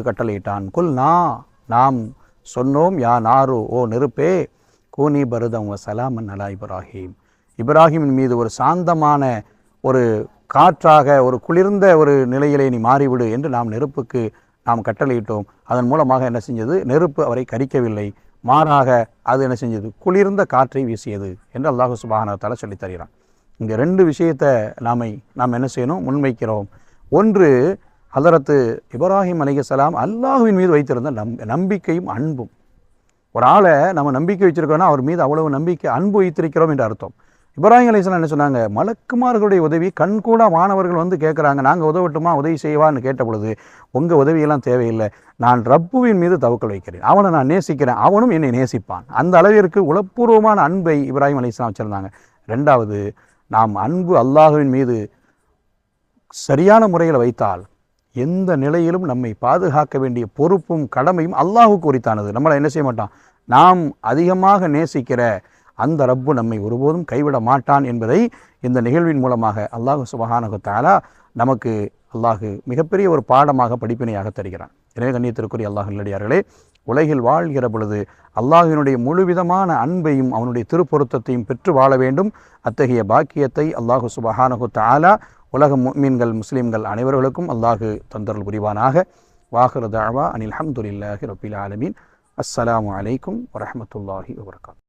கட்டளையிட்டான். குல் நா நாம் சொன்னோம் யா நாரு ஓ நெருப்பே கூனி பருதம் சலாமன் அலா இப்ராஹிம். இப்ராஹிமின் மீது ஒரு சாந்தமான ஒரு காற்றாக ஒரு குளிர்ந்த ஒரு நிலையிலே நீ மாறிவிடு என்று நாம் நெருப்புக்கு நாம் கட்டளையிட்டோம். அதன் மூலமாக என்ன செஞ்சது? நெருப்பு அவரை கரிக்கவில்லை மாறாக அது என்ன செஞ்சது? குளிர்ந்த காற்றை வீசியது என்று அல்லாஹு தலை சொல்லித் தருகிறான். இந்த ரெண்டு விஷயத்தை நாமை நாம் என்ன செய்யணும்? முன்வைக்கிறோம். ஒன்று ஹலரத்து இப்ராஹிம் அலிகலாம் அல்லாஹுவின் மீது வைத்திருந்த நம் நம்பிக்கையும் அன்பும். ஒரு ஆளை நம்ம நம்பிக்கை வச்சுருக்கோன்னா அவர் மீது அவ்வளவு நம்பிக்கை அன்பு வைத்திருக்கிறோம் என்று அர்த்தம். இப்ராஹிம் அலிஸ்லாம் என்ன சொன்னாங்க? மலக்குமார்களுடைய உதவி கண்கூடா மாணவர்கள் வந்து கேட்குறாங்க நாங்கள் உதவட்டுமா? உதவி செய்வான்னு கேட்ட பொழுது உங்கள் உதவியெல்லாம் தேவையில்லை. நான் ரப்புவின் மீது தவக்கல் வைக்கிறேன். அவனை நான் நேசிக்கிறேன். அவனும் என்னை நேசிப்பான். அந்த அளவிற்கு உளப்பூர்வமான அன்பை இப்ராஹிம் அலிஸ்லாம் வச்சுருந்தாங்க. ரெண்டாவது நாம் அன்பு அல்லாஹுவின் மீது சரியான முறையில் வைத்தால் எந்த நிலையிலும் நம்மை பாதுகாக்க வேண்டிய பொறுப்பும் கடமையும் அல்லாஹுக்கு உரித்தானது. நம்மளை என்ன செய்ய மாட்டான்? நாம் அதிகமாக நேசிக்கிற அந்த ரப்பு நம்மை ஒருபோதும் கைவிட மாட்டான் என்பதை இந்த நிகழ்வின் மூலமாக அல்லாஹு சுபஹானகுத்தாலா நமக்கு அல்லாஹு மிகப்பெரிய ஒரு பாடமாக படிப்பினையாக தருகிறான். எனவே கண்ணியத்திற்குரிய அல்லாஹ் நல்லடியார்களே உலகில் வாழ்கிற பொழுது அல்லாஹினுடைய முழுவிதமான அன்பையும் அவனுடைய திருப்பொருத்தத்தையும் பெற்று வாழ வேண்டும். அத்தகைய பாக்கியத்தை அல்லாஹு சுபஹானகு தாலா உலக மீன்கள் முஸ்லீம்கள் அனைவர்களுக்கும் அல்லாஹு தந்தருள் புரிவானாக. வாஹிரு தாவா அனில் அஹமதுல்லாஹி ரபில் ஆலமீன். அஸ்ஸலாமு அலைக்கும் வரமத்துல்லாஹி வபரகாத்துஹு